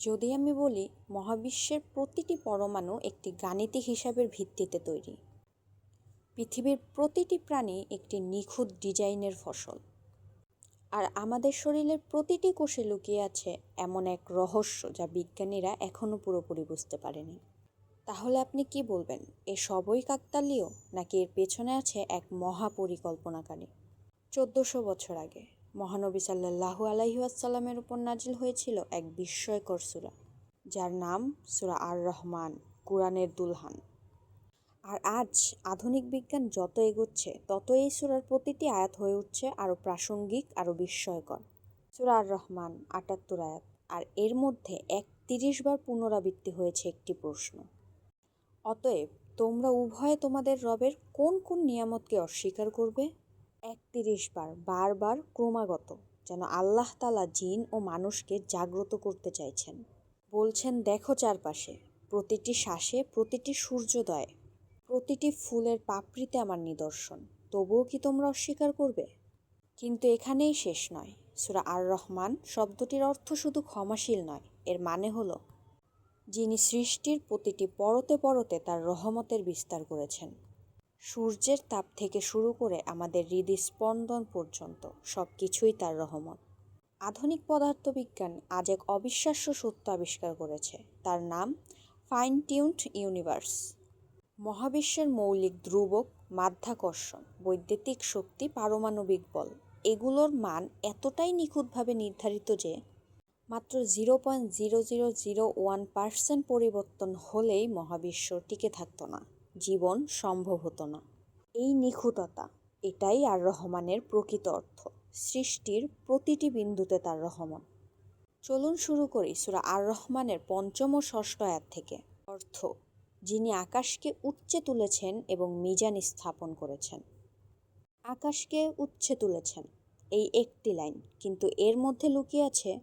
যদি আমি বলি, মহাবিশ্বের প্রতিটি পরমাণু একটি গাণিতিক হিসাবের ভিত্তিতে তৈরি। পৃথিবীর প্রতিটি প্রাণী একটি নিখুঁত ডিজাইনের ফসল। আর আমাদের শরীরের প্রতিটি কোষে লুকিয়ে আছে এমন এক রহস্য যা বিজ্ঞানীরা এখনও পুরোপুরি বুঝতে পারেনি। তাহলে আপনি কি বলবেন, এ সবই কাকতালীয়, নাকি এর পেছনে আছে এক মহা পরিকল্পনাকারী চোদ্দশো বছর আগে। মহানবী সাল্লাহু আলাইহাসাল্লামের উপর নাজিল হয়েছিল এক বিস্ময়কর সুরা, যার নাম সুরা আর রহমান কোরআনের দুলহান। আর আজ আধুনিক বিজ্ঞান যত এগোচ্ছে তত এই সুরার প্রতিটি আয়াত হয়ে উঠছে আরও প্রাসঙ্গিক, আরও বিস্ময়কর। সুরা আর রহমান আটাত্তর আয়াত, আর এর মধ্যে এক তিরিশ বার পুনরাবৃত্তি হয়েছে একটি প্রশ্ন। অতএব তোমরা উভয়ে তোমাদের রবের কোন কোন নিয়ামতকে অস্বীকার করবে? একত্রিশ বার বারবার ক্রমাগত যেন আল্লাহ তালা জিন ও মানুষকে জাগ্রত করতে চাইছেন। বলছেন, দেখো চারপাশে, প্রতিটি শ্বাসে প্রতিটি সূর্যোদয় প্রতিটি ফুলের পাপড়িতে আমার নিদর্শন, তবুও কি তোমরা অস্বীকার করবে? কিন্তু এখানেই শেষ নয়। সুরা আর রহমান শব্দটির অর্থ শুধু ক্ষমাশীল নয়, এর মানে হলো যিনি সৃষ্টির প্রতিটি পরতে পরতে তার রহমতের বিস্তার করেছেন। সূর্যের তাপ থেকে শুরু করে আমাদের হৃদস্পন্দন পর্যন্ত সব কিছুই তার রহমত। আধুনিক পদার্থবিজ্ঞান আজ এক অবিশ্বাস্য সত্য আবিষ্কার করেছে। তার নাম ফাইন টিউন্ড ইউনিভার্স। মহাবিশ্বের মৌলিক ধ্রুবক মাধ্যাকর্ষণ, বৈদ্যুতিক শক্তি, পারমাণবিক বল, এগুলোর মান এতটাই নিখুঁতভাবে নির্ধারিত যে মাত্র zero point zero zero zero one percent পরিবর্তন হলেই মহাবিশ্ব টিকে থাকতো না। জীবন সম্ভব হতো না। এই নিখুঁততা, এটাই আর রহমানের প্রকৃত অর্থ। সৃষ্টির প্রতিটি বিন্দুতে তার রহমান। চলুন শুরু করি সুরা আর রহমানের পঞ্চম ও ষষ্ঠ আয়াত থেকে। অর্থ, যিনি আকাশকে উচ্চে তুলেছেন এবং মিজান স্থাপন করেছেন। আকাশকে উচ্চে তুলেছেন, এই একটি লাইন। কিন্তু এর মধ্যে লুকিয়ে আছে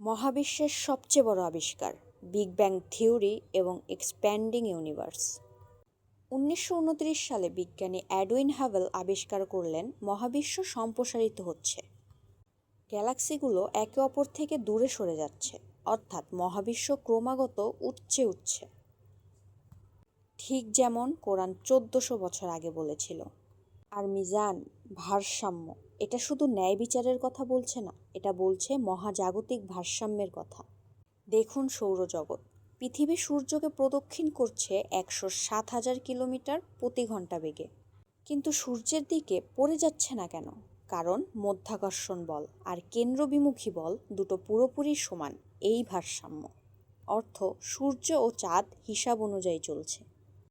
মহাবিশ্বের সবচেয়ে বড় আবিষ্কার, বিগ ব্যাং থিওরি এবং এক্সপ্যান্ডিং ইউনিভার্স। উনিশশো উনত্রিশ সালে বিজ্ঞানী অ্যাডউইন হাভেল আবিষ্কার করলেন, মহাবিশ্ব সম্প্রসারিত হচ্ছে। গ্যালাক্সিগুলো একে অপর থেকে দূরে সরে যাচ্ছে, অর্থাৎ মহাবিশ্ব ক্রমাগত উঠছে উঠছে। ঠিক যেমন কোরআন চোদ্দশো বছর আগে বলেছিল, আর মিজান, ভারসাম্য। এটা শুধু ন্যায় বিচারের কথা বলছে না, এটা বলছে মহাজাগতিক ভারসাম্যের কথা। দেখুন সৌরজগৎ। পৃথিবী সূর্যকে প্রদক্ষিণ করছে একশো সাত হাজার কিলোমিটার প্রতি ঘণ্টা বেগে। কিন্তু সূর্যের দিকে পড়ে যাচ্ছে না কেন? কারণ মধ্যাকর্ষণ বল আর কেন্দ্রবিমুখী বল দুটো পুরোপুরি সমান, এই ভারসাম্য। অর্থ, সূর্য ও চাঁদ হিসাব অনুযায়ী চলছে।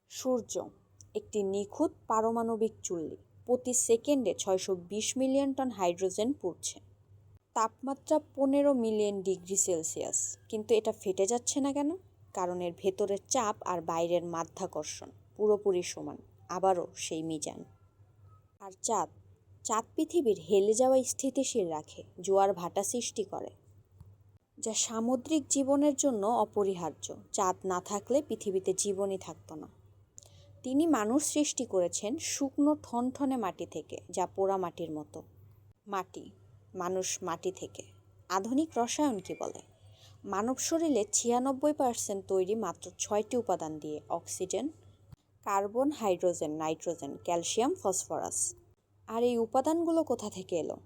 সূর্য, একটি নিখুঁত পারমাণবিক চুল্লি। প্রতি সেকেন্ডে ছয়শো বিশ মিলিয়ন টন হাইড্রোজেন পুড়ছে। তাপমাত্রা পনেরো মিলিয়ন ডিগ্রি সেলসিয়াস। কিন্তু এটা ফেটে যাচ্ছে না কেন? কারণ এর ভেতরের চাপ আর বাইরের মাধ্যাকর্ষণ পুরোপুরি সমান, আবারও সেই মিজান। আর চাঁদ চাঁদ পৃথিবীর হেলে যাওয়া স্থিতিশীল রাখে, জোয়ার ভাটা সৃষ্টি করে। যা সামুদ্রিক জীবনের জন্য অপরিহার্য, চাঁদ না থাকলে পৃথিবীতে জীবনই থাকতো না। তিনি মানুষ সৃষ্টি করেছেন শুকনো ঠনঠনে মাটি থেকে, যা পোড়া মাটির মতো। মাটি, মানুষ মাটি থেকে। আধুনিক রসায়ন কি বলে? মানব শরীরে ছিয়ানব্বই পার্সেন্ট তৈরি মাত্র ছয়টি উপাদান দিয়ে oxygen, carbon, hydrogen, nitrogen, calcium, phosphorus. আর এই উপাদানগুলো কোথা থেকে এলো?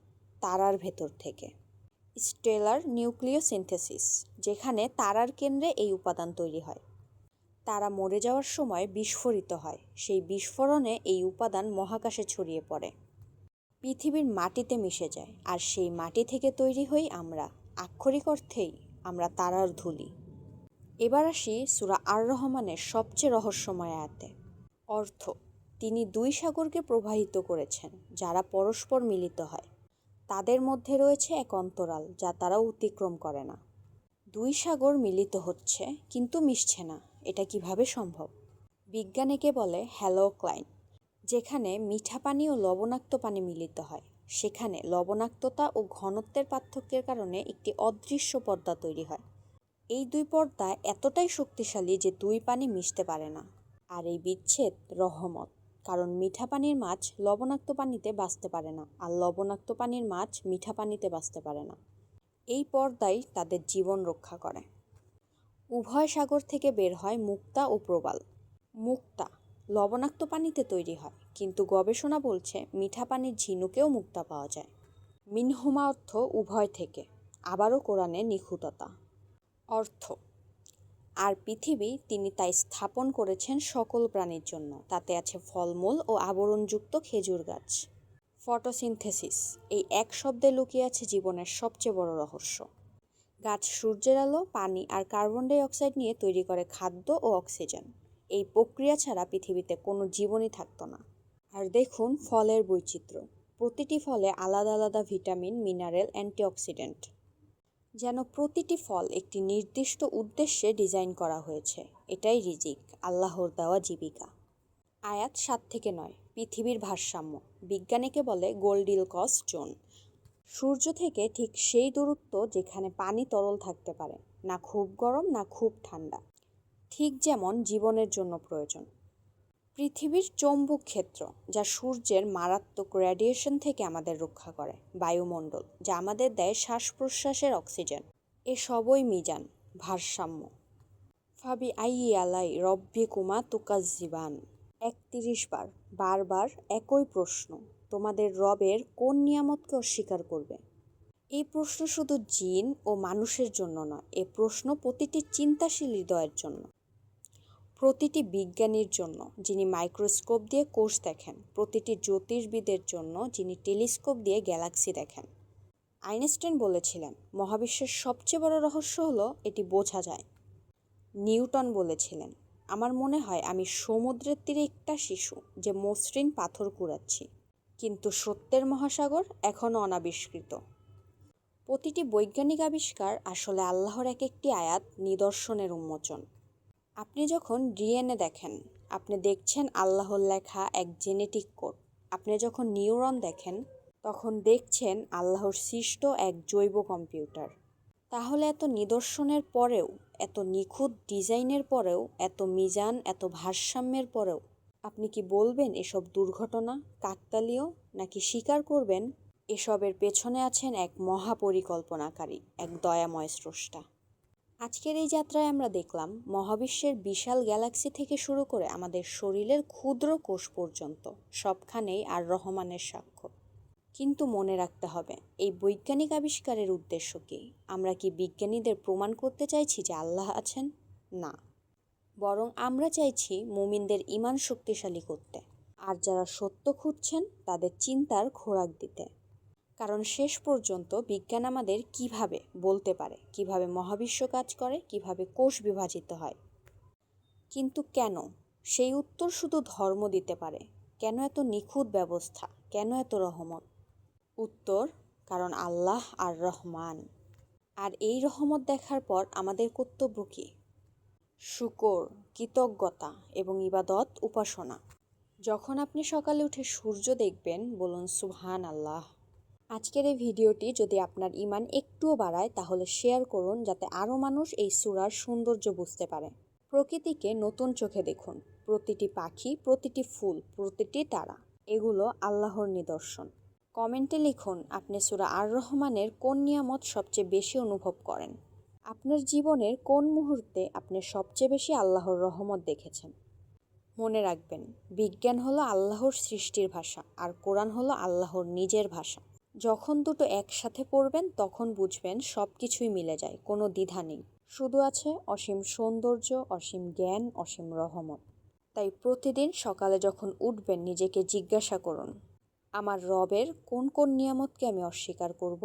তারার ভেতর থেকে। স্টেলার নিউক্লিয় সিনথেসিস যেখানে তারার কেন্দ্রে এই উপাদান তৈরি হয়। তারা মরে যাওয়ার সময় বিস্ফোরিত হয়। সেই বিস্ফোরণে এই উপাদান মহাকাশে ছড়িয়ে পড়ে। পৃথিবীর মাটিতে মিশে যায়। আর সেই মাটি থেকে তৈরি হই আমরা। আক্ষরিক অর্থেই আমরা তারার ধুলি। এবার আসি সুরা আর রহমানের সবচেয়ে রহস্যময় আয়াতে। অর্থ, তিনি দুই সাগরকে প্রবাহিত করেছেন, যারা পরস্পর মিলিত হয়। তাদের মধ্যে রয়েছে এক অন্তরাল, যা তারা অতিক্রম করে না। দুই সাগর মিলিত হচ্ছে, কিন্তু মিশছে না। এটা কীভাবে সম্ভব? বিজ্ঞান একে বলে হ্যালোক্লাইন যেখানে মিঠা পানি ও লবণাক্ত পানি মিলিত হয়। সেখানে লবণাক্ততা ও ঘনত্বের পার্থক্যের কারণে একটি অদৃশ্য পর্দা তৈরি হয়। এই দুই পর্দা এতটাই শক্তিশালী যে দুই পানি মিশতে পারে না। আর এই বিচ্ছেদ রহমত, কারণ মিঠা পানির মাছ লবণাক্ত পানিতে বাঁচতে পারে না, আর লবণাক্ত পানির মাছ মিঠা পানিতে বাঁচতে পারে না। এই পর্দাই তাদের জীবন রক্ষা করে। উভয় সাগর থেকে বের হয় মুক্তা ও প্রবাল। মুক্তা লবণাক্ত পানিতে তৈরি হয়। কিন্তু গবেষণা বলছে মিঠা পানির ঝিনুকেও মুক্তা পাওয়া যায়। মিনহুমা অর্থ উভয় থেকে, আবারও কোরআনে নিখুঁততা। অর্থ, আর পৃথিবী তিনি তাই স্থাপন করেছেন সকল প্রাণীর জন্য। তাতে আছে ফলমূল ও আবরণযুক্ত খেজুর গাছ। ফটোসিনথেসিস, এই এক শব্দে লুকিয়ে আছে জীবনের সবচেয়ে বড় রহস্য। গাছ সূর্যের আলো, পানি আর কার্বন ডাই অক্সাইড নিয়ে তৈরি করে খাদ্য ও অক্সিজেন। এই প্রক্রিয়া ছাড়া পৃথিবীতে কোনো জীবনই থাকতো না। আর দেখুন ফলের বৈচিত্র্য। প্রতিটি ফলে আলাদা আলাদা ভিটামিন, মিনারেল, অ্যান্টিঅক্সিডেন্ট। যেন প্রতিটি ফল একটি নির্দিষ্ট উদ্দেশ্যে ডিজাইন করা হয়েছে। এটাই রিজিক, আল্লাহর দেওয়া জীবিকা। আয়াত সাত থেকে নয়, পৃথিবীর ভারসাম্য। বিজ্ঞানীকে বলে গোল্ডিল কস জোন। সূর্য থেকে ঠিক সেই দূরত্ব যেখানে পানি তরল থাকতে পারে, না খুব গরম, না খুব ঠান্ডা। ঠিক যেমন জীবনের জন্য প্রয়োজন। পৃথিবীর চৌম্বক ক্ষেত্র, যা সূর্যের মারাত্মক রেডিয়েশন থেকে আমাদের রক্ষা করে, বায়ুমণ্ডল, যা আমাদের দেয় শ্বাস প্রশ্বাসের অক্সিজেন এ সবই মিজান, ভারসাম্য। ফাবি আলাই রব্বি কুমা তুকাজিবান একত্রিশ বার, বারবার একই প্রশ্ন, তোমাদের রবের কোন নিয়ামতকে অস্বীকার করবে? এই প্রশ্ন শুধু জিন ও মানুষের জন্য নয়, এ প্রশ্ন প্রতিটি চিন্তাশীল হৃদয়ের জন্য। প্রতিটি বিজ্ঞানীর জন্য, যিনি মাইক্রোস্কোপ দিয়ে কোষ দেখেন, প্রতিটি জ্যোতির্বিদের জন্য যিনি টেলিস্কোপ দিয়ে গ্যালাক্সি দেখেন। আইনস্টাইন বলেছিলেন, মহাবিশ্বের সবচেয়ে বড় রহস্য হলো, এটি বোঝা যায়। নিউটন বলেছিলেন, আমার মনে হয় আমি সমুদ্রের তীরে একটা শিশু যে মসৃণ পাথর কুড়াচ্ছি, কিন্তু সত্যের মহাসাগর এখনও অনাবিষ্কৃত। প্রতিটি বৈজ্ঞানিক আবিষ্কার আসলে আল্লাহর এক একটি আয়াত নিদর্শনের উন্মোচন। আপনি যখন ডিএনএ দেখেন, আপনি দেখছেন আল্লাহর লেখা এক জেনেটিক কোড আপনি যখন নিউরন দেখেন, তখন দেখছেন আল্লাহর সৃষ্ট এক জৈব কম্পিউটার। তাহলে এত নিদর্শনের পরেও, এত নিখুঁত ডিজাইনের পরেও, এত মিজান, এত ভারসাম্যের পরেও, আপনি কি বলবেন এসব দুর্ঘটনা, কাকতালীয়, নাকি স্বীকার করবেন এসবের পেছনে আছেন এক মহাপরিকল্পনাকারী, এক দয়াময় স্রষ্টা? আজকের এই যাত্রায় আমরা দেখলাম মহাবিশ্বের বিশাল গ্যালাক্সি থেকে শুরু করে আমাদের শরীরের ক্ষুদ্র কোষ পর্যন্ত, সবখানেই আর রহমানের সাক্ষ্য। কিন্তু মনে রাখতে হবে, এই বৈজ্ঞানিক আবিষ্কারের উদ্দেশ্য কী? আমরা কি বিজ্ঞানীদের প্রমাণ করতে চাইছি যে আল্লাহ আছেন? না। বরং আমরা চাইছি মুমিনদের ইমান শক্তিশালী করতে। আর যারা সত্য খুঁজছেন, তাদের চিন্তার খোরাক দিতে। কারণ শেষ পর্যন্ত বিজ্ঞান আমাদের কীভাবে বলতে পারে, কীভাবে মহাবিশ্ব কাজ করে, কীভাবে কোষ বিভাজিত হয়। কিন্তু কেন? সেই উত্তর শুধু ধর্ম দিতে পারে। কেন এত নিখুঁত ব্যবস্থা? কেন এত রহমত? উত্তর, কারণ আল্লাহ আর রহমান। আর এই রহমত দেখার পর আমাদের কর্তব্য কী? শুকর, কৃতজ্ঞতা এবং ইবাদত, উপাসনা। যখন আপনি সকালে উঠে সূর্য দেখবেন, বলুন সুবহান আল্লাহ আজকের এই ভিডিওটি যদি আপনার ইমান একটুও বাড়ায়, তাহলে শেয়ার করুন যাতে আরও মানুষ এই সুরার সৌন্দর্য বুঝতে পারে। প্রকৃতিকে নতুন চোখে দেখুন। প্রতিটি পাখি, প্রতিটি ফুল, প্রতিটি তারা, এগুলো আল্লাহর নিদর্শন। কমেন্টে লিখুন, আপনি সুরা আর রহমানের কোন নিয়ামত সবচেয়ে বেশি অনুভব করেন? আপনার জীবনের কোন মুহূর্তে আপনি সবচেয়ে বেশি আল্লাহর রহমত দেখেছেন? মনে রাখবেন, বিজ্ঞান হলো আল্লাহর সৃষ্টির ভাষা, আর কোরআন হলো আল্লাহর নিজের ভাষা। যখন দুটো একসাথে পড়বেন, তখন বুঝবেন সব কিছুই মিলে যায়, কোনো দ্বিধা নেই। শুধু আছে অসীম সৌন্দর্য, অসীম জ্ঞান, অসীম রহমত। তাই প্রতিদিন সকালে যখন উঠবেন, নিজেকে জিজ্ঞাসা করুন, আমার রবের কোন কোন নিয়ামতকে আমি অস্বীকার করব?